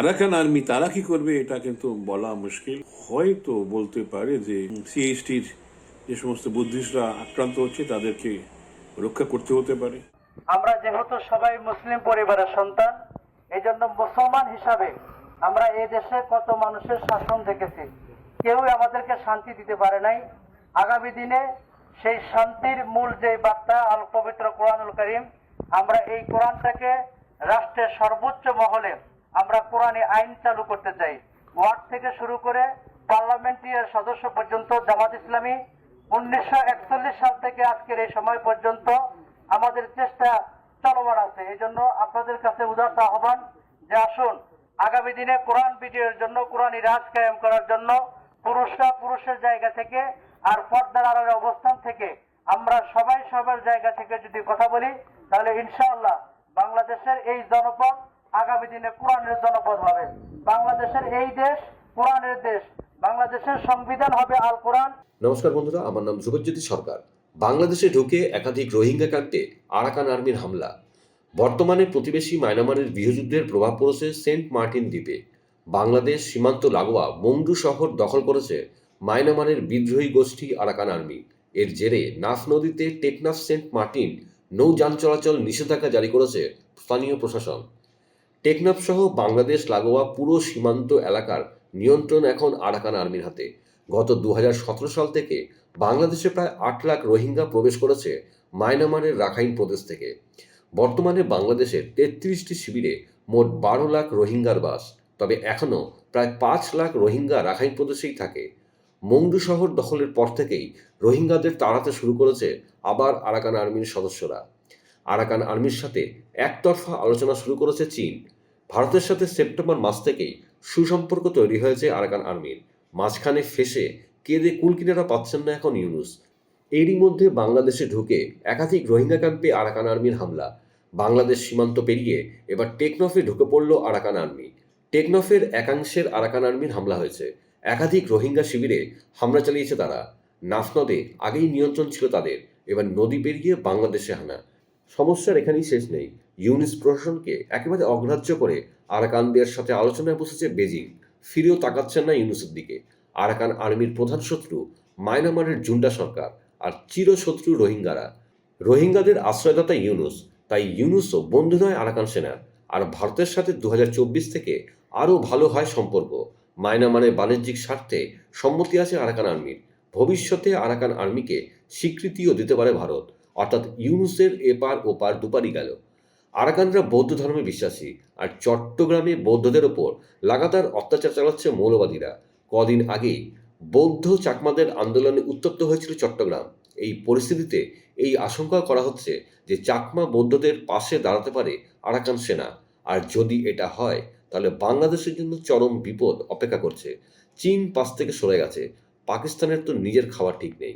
Arakan army তারা কি করবে এটা কিন্তু বলা মুশকিল। হয়তো বলতে পারে যে সিএসটির যে সমস্ত বুদ্ধিস্টরা আক্রান্ত হচ্ছে, তাদেরকে রক্ষা করতে হতে পারে। আমরা যেহেতু সবাই মুসলিম পরিবারের সন্তান এই জন্য মুসলমান হিসাবে আমরা এই দেশে কত মানুষের শাসন দেখেছি। কেউই আমাদেরকে শান্তি দিতে পারে নাই। আগামী দিনে সেই শান্তির মূল যে বার্তা, আল পবিত্র কোরআনুল করিম, আমরা এই কোরআনটাকে রাষ্ট্রের সর্বোচ্চ মহলে আমরা কোরআনী আইন চালু করতে চাই। ওয়ার্ড থেকে শুরু করে পার্লামেন্টের সদস্য পর্যন্ত, জামাত ইসলামী, উনিশশো একচল্লিশ সাল থেকে আজকের এই সময় পর্যন্ত আমাদের চেষ্টা চলমান আছে। এই জন্য আপনাদের কাছে উদারত আহ্বান যে আসুন, আগামী দিনে কোরআন বিজয়ের জন্য, কোরআনী রাজ কায়েম করার জন্য পুরুষরা পুরুষের জায়গা থেকে আর পর্দার আড়ালে অবস্থান থেকে আমরা সবাই সবার জায়গা থেকে যদি কথা বলি, তাহলে ইনশাআল্লাহ বাংলাদেশের এই জনপদ আগামী দিনে কোরআনের জনপদ হবে। বাংলাদেশের এই দেশ কোরআনের দেশ। বাংলাদেশের সংবিধান হবে আল কোরআন। নমস্কার বন্ধুরা, আমার নাম জুগজ্যোতি সরকার। বাংলাদেশে ঢুকে একাধিক রোহিঙ্গা ক্যাম্পে আরাকান আর্মির হামলা। বর্তমানে প্রতিবেশী মায়ানমারের গৃহযুদ্ধের প্রভাব পড়েছে সেন্ট মার্টিন দ্বীপে। বাংলাদেশ সীমান্ত লাগোয়া মংডু শহর দখল করেছে মায়ানমারের বিদ্রোহী গোষ্ঠী আরাকান আর্মি। এর জেরে নাফ নদীতে টেকনাফ সেন্ট মার্টিন নৌযান চলাচল নিষেধাজ্ঞা জারি করেছে স্থানীয় প্রশাসন। টেকনাফ সহ বাংলাদেশ লাগোয়া পুরো সীমান্ত এলাকার নিয়ন্ত্রণ এখন আরাকান আর্মির হাতে। গত দু হাজার সতেরো সাল থেকে বাংলাদেশে প্রায় আট লাখ রোহিঙ্গা প্রবেশ করেছে মায়ানমারের রাখাইন প্রদেশ থেকে। বর্তমানে বাংলাদেশের তেত্রিশটি শিবিরে মোট বারো লাখ রোহিঙ্গার বাস, তবে এখনও প্রায় পাঁচ লাখ রোহিঙ্গা রাখাইন প্রদেশেই থাকে। মংডু শহর দখলের পর থেকেই রোহিঙ্গাদের তাড়াতে শুরু করেছে আবার আরাকান আর্মির সদস্যরা। আরাকান আর্মির সাথে একতরফা আলোচনা শুরু করেছে চীন। ভারতের সাথে সেপ্টেম্বর মাস থেকেই সুসম্পর্ক তৈরি হয়েছে আরাকান আর্মির। মাঝখানে ফেসে কেঁদে কুলকিনারা পাচ্ছেন না এখন ইউনুস। এরই মধ্যে বাংলাদেশে ঢুকে একাধিক রোহিঙ্গা ক্যাম্পে আরাকান আর্মির হামলা। বাংলাদেশ সীমান্ত পেরিয়ে এবার টেকনফে ঢুকে পড়ল আরাকান আর্মি। টেকনফের একাংশের আরাকান আর্মির হামলা হয়েছে। একাধিক রোহিঙ্গা শিবিরে হামলা চালিয়েছে তারা। নাফনদে আগেই নিয়ন্ত্রণ ছিল তাদের। এবার নদী পেরিয়ে বাংলাদেশে হানা। সমস্যার এখানেই শেষ নেই। ইউনিস প্রশাসনকে একেবারে অগ্রাহ্য করে আরাকানদের সাথে আলোচনায় বসেছে বেজিং। ফিরেও তাকাচ্ছেন না ইউনুসের দিকে। আরাকান আর্মির প্রধান শত্রু মায়ানমারের জুন্ডা সরকার আর চিরশত্রু রোহিঙ্গারা। রোহিঙ্গাদের আশ্রয়দাতা ইউনুস, তাই ইউনুসও বন্ধু নয় আরাকান সেনার। আর ভারতের সাথে দু হাজার চব্বিশ থেকে আরও ভালো হয় সম্পর্ক। মায়ানমারের বাণিজ্যিক স্বার্থে সম্মতি আছে আরাকান আর্মির। ভবিষ্যতে আরাকান আর্মিকে স্বীকৃতিও দিতে পারে ভারত। অর্থাৎ ইউনুসের এপার ওপার দুপারই গেল। আরাকানরা বৌদ্ধ ধর্মে বিশ্বাসী আর চট্টগ্রামে বৌদ্ধদের ওপর লাগাতার অত্যাচার চালাচ্ছে মৌলবাদীরা। কদিন আগেই বৌদ্ধ চাকমাদের আন্দোলনে উত্তপ্ত হয়েছিল চট্টগ্রাম। এই পরিস্থিতিতে এই আশঙ্কা করা হচ্ছে যে চাকমা বৌদ্ধদের পাশে দাঁড়াতে পারে আরাকান সেনা। আর যদি এটা হয়, তাহলে বাংলাদেশের জন্য চরম বিপদ অপেক্ষা করছে। চীন পাশ থেকে সরে গেছে। পাকিস্তানের তো নিজের খাওয়া ঠিক নেই।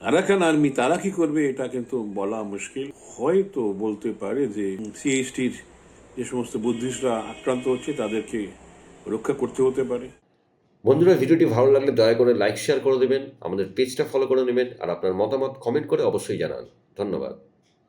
আরাকান আর্মি তারা কি করবে এটা কিন্তু বলা মুশকিল। হয়তো বলতে পারে যে সিএইচটির যে সমস্ত বুদ্ধিস্টরা আক্রান্ত হচ্ছে, তাদেরকে রক্ষা করতে হতে পারে। বন্ধুরা, ভিডিওটি ভালো লাগলে দয়া করে লাইক শেয়ার করে দেবেন। আমাদের পেজটা ফলো করে নেবেন। আর আপনার মতামত কমেন্ট করে অবশ্যই জানান। ধন্যবাদ।